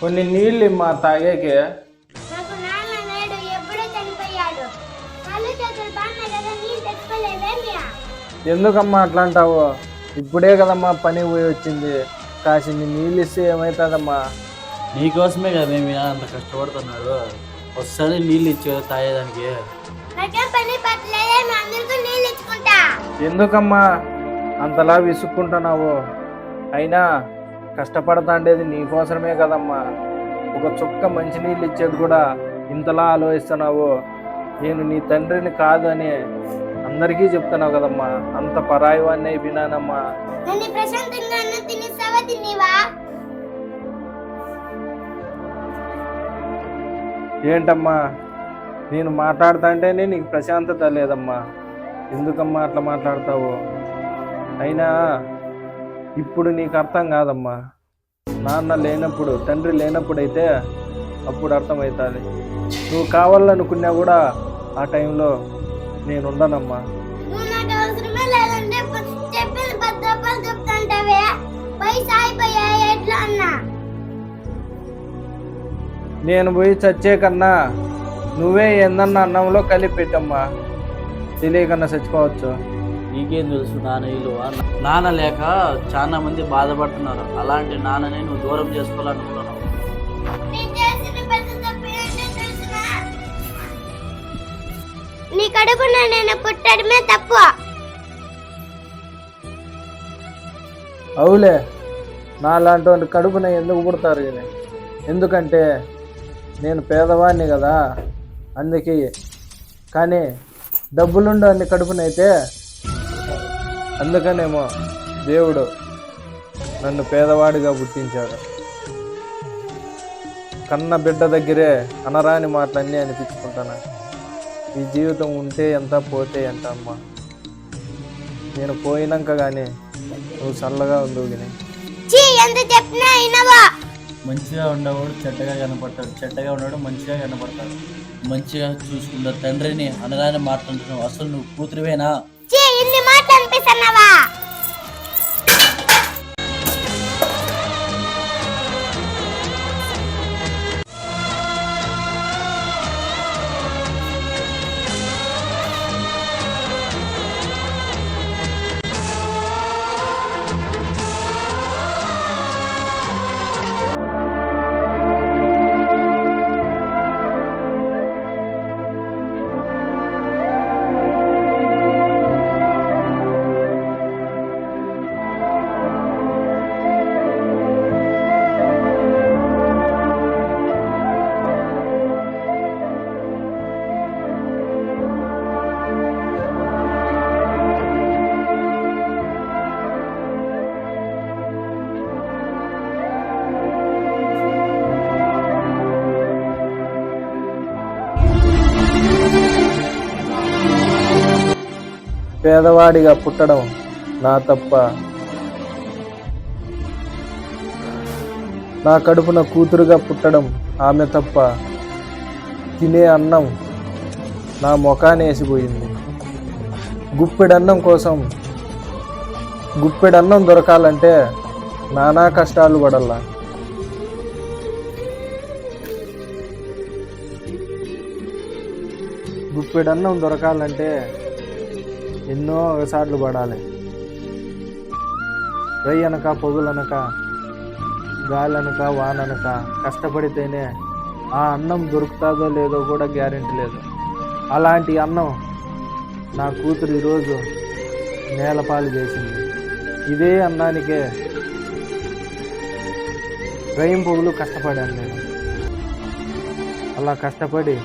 కొన్ని నీళ్ళు మా తాగేకి. నాకు నాన్న లేడు ఎప్పుడో చనిపోయాడు. కళ్ళు చేతులు బాగున్నాయి కదా నీళ్ళు తెచ్చుకోలేదేమి ఎందుకమ్మా అట్లా అంటావు ఇప్పుడే కదమ్మా పని పోయి వచ్చింది. కాసిన్ని నీళ్ళు ఇస్తే ఏమవుతుందమ్మా నీకోసమే కదా మేము ఇలా అంత కష్టపడుతున్నాడు. ఒకసారి నీళ్ళు ఇచ్చి తాగేదానికి. నాకేం పని పట్టలేదేమి అందరికీ నీళ్ళు ఇచ్చుకుంటా. ఎందుకమ్మా? అంతలా విసుక్కుంటున్నావు? అయినా కష్టపడతాండేది నీకోసమే కదమ్మా. ఒక చుక్క మంచినీళ్ళు ఇచ్చేది కూడా ఇంతలా ఆలోచిస్తున్నావు? నేను నీ తండ్రిని కాదు అని అందరికీ చెప్తున్నావు కదమ్మా. అంత పరాయి వాడిని అయిపోయినానమ్మా ఏంటమ్మా? నేను మాట్లాడుతుంటేనే నీకు ప్రశాంతత లేదమ్మా. ఎందుకమ్మా అట్లా మాట్లాడతావు? అయినా ఇప్పుడు నీకు అర్థం కాదమ్మా. నాన్న లేనప్పుడు తండ్రి లేనప్పుడు అయితే అప్పుడు అర్థమవుతుంది. నువ్వు కావాలనుకున్నా కూడా ఆ టైంలో నేను ఉండనమ్మా నేను పోయి చచ్చే కన్నా నువ్వే ఏందన్న అన్నంలో కలిపి పెట్టమ్మా. తెలియకన్నా చచ్చిపోవచ్చు. నీకేం తెలుసు నాన్న విలువ నాన్న లేక చాలా మంది బాధపడుతున్నారు. అలాంటి నాన్నని నువ్వు దూరం చేసుకోవాలనుకుంటున్నావు నీ కడుపున నేను పుట్టడమే తప్పు. అవులే నా లాంటి కడుపున ఎందుకు పుడతారు ఇది ఎందుకంటే నేను పేదవాడిని కదా అందుకే. కానీ డబ్బులుండు అన్ని కడుపునైతే అందుకనేమో దేవుడు నన్ను పేదవాడిగా పుట్టించాడు కన్న బిడ్డ దగ్గరే అనరాని మాటలన్నీ అనిపించుకుంటాను. ఈ జీవితం ఉంటే ఎంత పోతే ఎంత అమ్మా? నేను పోయినాక కానీ నువ్వు చల్లగా అయినవా మంచిగా ఉండేవాడు చెడ్డగా కనపడతాడు. చెడ్డగా ఉండేవాడు మంచిగా కనపడతాడు. మంచిగా చూసుకున్న తండ్రిని అనగానే మాట్లాడుతున్నావు అసలు నువ్వు కూతురువేనా? empezar nada. పేదవాడిగా పుట్టడం నా తప్ప నా కడుపున కూతురుగా పుట్టడం ఆమె తప్ప తినే అన్నం నా ముఖాన్ని వేసిపోయింది. గుప్పెడన్నం కోసం గుప్పెడన్నం దొరకాలంటే నానా కష్టాలు పడల్లా. గుప్పెడన్నం దొరకాలంటే ఎన్నో సార్లు పడాలి. రై అనక పొగులనక గాలనక వాననక కష్టపడితేనే ఆ అన్నం దొరుకుతుందో లేదో కూడా గ్యారెంటీ లేదు. అలాంటి అన్నం నా కూతురు ఈరోజు నేలపాలు చేసింది. ఇదే అన్నానికే రయం పొగులు కష్టపడాను నేను. అలా కష్టపడి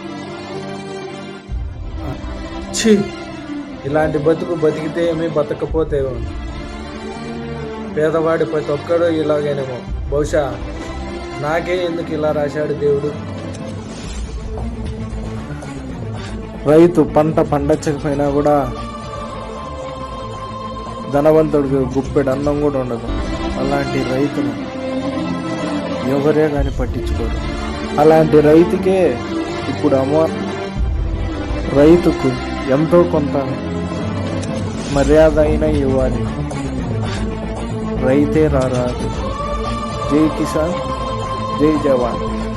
ఇలాంటి బతుకు బతికితే ఏమి బతకపోతే పేదవాడు పేదవాడి ప్రతి ఒక్కడు ఇలాగేనేమో. బహుశా నాకే ఎందుకు ఇలా రాశాడు దేవుడు? రైతు పంట పండించకపోయినా కూడా ధనవంతుడికి గుప్పెడు అన్నం కూడా ఉండదు. అలాంటి రైతును ఎవరే కానీ పట్టించుకోరు అలాంటి రైతుకే ఇప్పుడు అమ్మ రైతుకు ఎంతో కొంత మర్యాద అయినా ఇవ్వాలి. రైతే రారాదు. జై కిసాన్ జై జవాన్.